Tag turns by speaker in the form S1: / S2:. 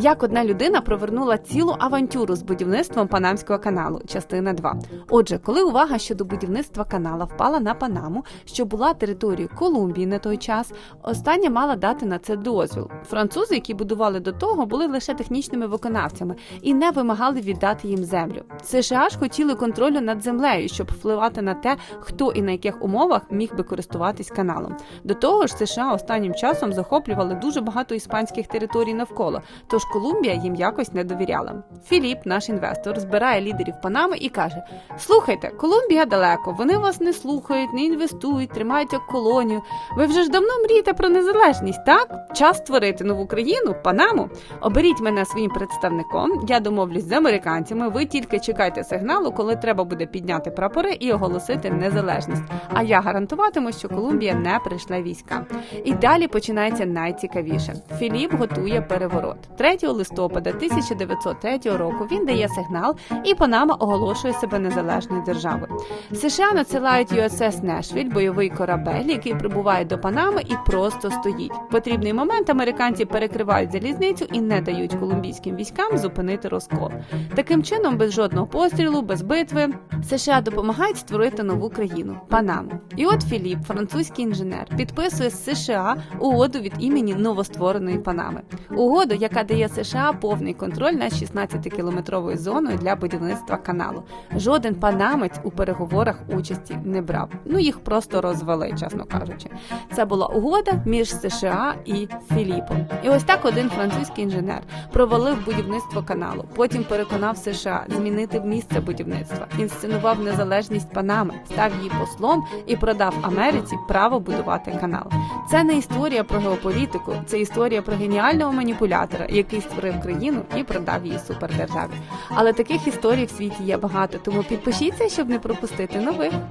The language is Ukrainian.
S1: Як одна людина провернула цілу авантюру з будівництвом Панамського каналу, частина 2. Отже, коли увага щодо будівництва канала впала на Панаму, що була територією Колумбії на той час, остання мала дати на це дозвіл. Французи, які будували до того, були лише технічними виконавцями і не вимагали віддати їм землю. США ж хотіли контролю над землею, щоб впливати на те, хто і на яких умовах міг би користуватись каналом. До того ж, США останнім часом захоплювали дуже багато іспанських територій навколо, тож Колумбія їм якось не довіряла. Філіп, наш інвестор, збирає лідерів Панами і каже: Слухайте, Колумбія далеко, вони вас не слухають, не інвестують, тримають як колонію. Ви вже ж давно мрієте про незалежність, так? Час створити нову країну, Панаму. Оберіть мене своїм представником. Я домовлюсь з американцями. Ви тільки чекайте сигналу, коли треба буде підняти прапори і оголосити незалежність. А я гарантуватиму, що Колумбія не прийшла війська. І далі починається найцікавіше. Філіп готує переворот. 3 листопада 1903 року він дає сигнал, і Панама оголошує себе незалежною державою. США надсилають USS Нешвіль, бойовий корабель, який прибуває до Панами і просто стоїть. В потрібний момент американці перекривають залізницю і не дають колумбійським військам зупинити розкол. Таким чином, без жодного пострілу, без битви, США допомагають створити нову країну Панаму. І от Філіп, французький інженер, підписує з США угоду від імені новоствореної Панами. Угоду, яка дає США повний контроль над 16-кілометровою зоною для будівництва каналу. Жоден панамець у переговорах участі не брав. Ну їх просто розвели, чесно кажучи. Це була угода між США і Філіпом. І ось так один французький інженер провалив будівництво каналу. Потім переконав США змінити місце будівництва, інсценував незалежність Панами, став її послом і продав Америці право будувати канал. Це не історія про геополітику, це історія про геніального маніпулятора, який створив країну і продав її супердержаві. Але таких історій в світі є багато, тому підпишіться, щоб не пропустити нових.